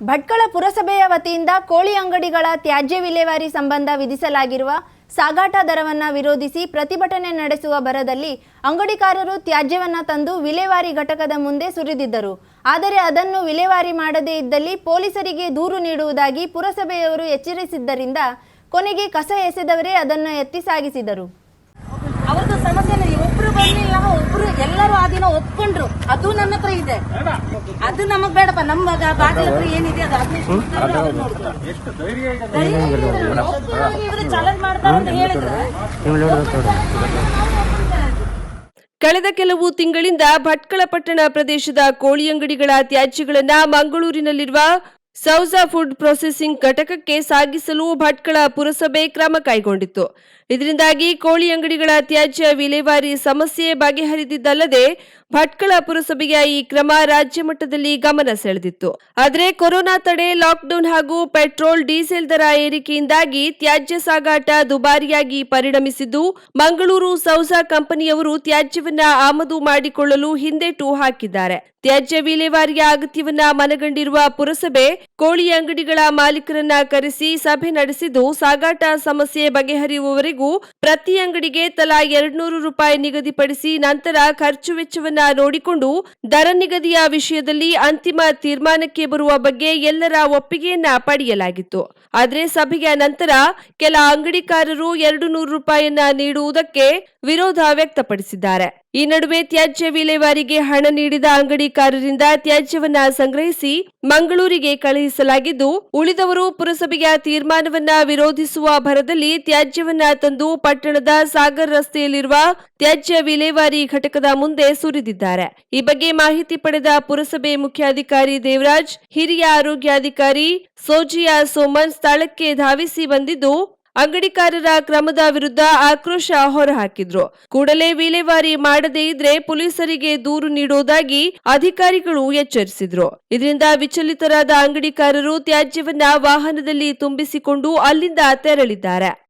ಭಟ್ಕಳ ಪುರಸಭೆಯ ವತಿಯಿಂದ ಕೋಳಿ ಅಂಗಡಿಗಳ ತ್ಯಾಜ್ಯ ವಿಲೇವಾರಿ ಸಂಬಂಧ ವಿಧಿಸಲಾಗಿರುವ ಸಾಗಾಟ ದರವನ್ನು ವಿರೋಧಿಸಿ ಪ್ರತಿಭಟನೆ ನಡೆಸುವ ಭರದಲ್ಲಿ ಅಂಗಡಿಕಾರರು ತ್ಯಾಜ್ಯವನ್ನು ತಂದು ವಿಲೇವಾರಿ ಘಟಕದ ಮುಂದೆ ಸುರಿದಿದ್ದರು. ಆದರೆ ಅದನ್ನು ವಿಲೇವಾರಿ ಮಾಡದೇ ಇದ್ದಲ್ಲಿ ಪೊಲೀಸರಿಗೆ ದೂರು ನೀಡುವುದಾಗಿ ಪುರಸಭೆಯವರು ಎಚ್ಚರಿಸಿದ್ದರಿಂದ ಕೊನೆಗೆ ಕಸ ಎಸೆದವರೇ ಅದನ್ನು ಎತ್ತಿ ಸಾಗಿಸಿದರು. ಇಲ್ಲ ಒಬ್ರು ಬರ್ಲಿಲ್ಲ ಒಬ್ರು ಎಲ್ಲರೂ ಆ ದಿನ ಒಪ್ಕೊಂಡ್ರು. ಅದು ನನ್ನ ಹತ್ರ ಇದೆ. ಅದು ನಮಗ್ ಬೇಡಪ್ಪ. ನಮ್ಮ ಬಾಗಿಲ ಹತ್ರ ಏನಿದೆ ಅದು ಚಾಲೆಂಜ್ ಮಾಡ್ತಾರೆ ಅಂತ ಹೇಳಿದ್ರೆ. ಕಳೆದ ಕೆಲವು ತಿಂಗಳಿಂದ ಭಟ್ಕಳ ಪಟ್ಟಣ ಪ್ರದೇಶದ ಕೋಳಿ ಅಂಗಡಿಗಳ ತ್ಯಾಜ್ಯಗಳನ್ನ ಮಂಗಳೂರಿನಲ್ಲಿರುವ ಸೌಜಾ ಫುಡ್ ಪ್ರೊಸೆಸಿಂಗ್ ಘಟಕಕ್ಕೆ ಸಾಗಿಸಲು ಭಟ್ಕಳ ಪುರಸಭೆ ಕ್ರಮ ಕೈಗೊಂಡಿತ್ತು. ಇದರಿಂದಾಗಿ ಕೋಳಿ ಅಂಗಡಿಗಳ ತ್ಯಾಜ್ಯ ವಿಲೇವಾರಿ ಸಮಸ್ಯೆ ಬಗೆಹರಿದಿದ್ದಲ್ಲದೆ ಭಟ್ಕಳ ಪುರಸಭೆಯ ಈ ಕ್ರಮ ರಾಜ್ಯ ಮಟ್ಟದಲ್ಲಿ ಗಮನ ಸೆಳೆದಿತ್ತು. ಆದರೆ ಕೊರೋನಾ ತಡೆ, ಲಾಕ್ಡೌನ್ ಹಾಗೂ ಪೆಟ್ರೋಲ್, ಡೀಸೆಲ್ ದರ ಏರಿಕೆಯಿಂದಾಗಿ ತ್ಯಾಜ್ಯ ಸಾಗಾಟ ದುಬಾರಿಯಾಗಿ ಪರಿಣಮಿಸಿದ್ದು, ಮಂಗಳೂರು ಸೌಸಾ ಕಂಪನಿಯವರು ತ್ಯಾಜ್ಯವನ್ನ ಆಮದು ಮಾಡಿಕೊಳ್ಳಲು ಹಿಂದೆಟು ಹಾಕಿದ್ದಾರೆ. ತ್ಯಾಜ್ಯ ವಿಲೇವಾರಿಯ ಅಗತ್ಯವನ್ನ ಮನಗಂಡಿರುವ ಪುರಸಭೆ ಕೋಳಿ ಅಂಗಡಿಗಳ ಮಾಲೀಕರನ್ನ ಕರೆಸಿ ಸಭೆ ನಡೆಸಿದ್ದು, ಸಾಗಾಟ ಸಮಸ್ಯೆ ಬಗೆಹರಿಯುವವರೆಗೂ ಪ್ರತಿ ಅಂಗಡಿಗೆ ತಲಾ ಎರಡ್ನೂರು ರೂಪಾಯಿ ನಿಗದಿಪಡಿಸಿ ನಂತರ ಖರ್ಚು ವೆಚ್ಚವನ್ನ ನೋಡಿಕೊಂಡು ದರ ನಿಗದಿಯ ವಿಷಯದಲ್ಲಿ ಅಂತಿಮ ತೀರ್ಮಾನಕ್ಕೆ ಬರುವ ಬಗ್ಗೆ ಎಲ್ಲರ ಒಪ್ಪಿಗೆಯನ್ನ ಪಡೆಯಲಾಗಿತ್ತು. ಆದರೆ ಸಭೆಯ ನಂತರ ಕೆಲ ಅಂಗಡಿಕಾರರು ಎರಡು ನೂರು ರೂಪಾಯಿಯನ್ನ ನೀಡುವುದಕ್ಕೆ ವಿರೋಧ ವ್ಯಕ್ತಪಡಿಸಿದ್ದಾರೆ. ಈ ನಡುವೆ ತ್ಯಾಜ್ಯ ವಿಲೇವಾರಿಗೆ ಹಣ ನೀಡಿದ ಅಂಗಡಿಕಾರರಿಂದ ತ್ಯಾಜ್ಯವನ್ನ ಸಂಗ್ರಹಿಸಿ ಮಂಗಳೂರಿಗೆ ಕಳುಹಿಸಲಾಗಿದ್ದು, ಉಳಿದವರು ಪುರಸಭೆಯ ತೀರ್ಮಾನವನ್ನ ವಿರೋಧಿಸುವ ಭರದಲ್ಲಿ ತ್ಯಾಜ್ಯವನ್ನ ತಂದು ಪಟ್ಟಣದ ಸಾಗರ್ ರಸ್ತೆಯಲ್ಲಿರುವ ತ್ಯಾಜ್ಯ ವಿಲೇವಾರಿ ಘಟಕದ ಮುಂದೆ ಸುರಿದಿದ್ದಾರೆ. ಈ ಬಗ್ಗೆ ಮಾಹಿತಿ ಪಡೆದ ಪುರಸಭೆ ಮುಖ್ಯಾಧಿಕಾರಿ ದೇವರಾಜ್, ಹಿರಿಯ ಆರೋಗ್ಯಾಧಿಕಾರಿ ಸೋಜಿಯಾ ಸೋಮನ್ ಸ್ಥಳಕ್ಕೆ ಧಾವಿಸಿ ಬಂದಿದ್ದು ಅಂಗಡಿಕಾರರ ಕ್ರಮದ ವಿರುದ್ಧ ಆಕ್ರೋಶ ಹೊರಹಾಕಿದ್ರು. ಕೂಡಲೇ ವಿಲೇವಾರಿ ಮಾಡದೇ ಇದ್ರೆ ಪೊಲೀಸರಿಗೆ ದೂರು ನೀಡುವುದಾಗಿ ಅಧಿಕಾರಿಗಳು ಎಚ್ಚರಿಸಿದ್ರು. ಇದರಿಂದ ವಿಚಲಿತರಾದ ಅಂಗಡಿಕಾರರು ತ್ಯಾಜ್ಯವನ್ನ ವಾಹನದಲ್ಲಿ ತುಂಬಿಸಿಕೊಂಡು ಅಲ್ಲಿಂದ ತೆರಳಿದ್ದಾರೆ.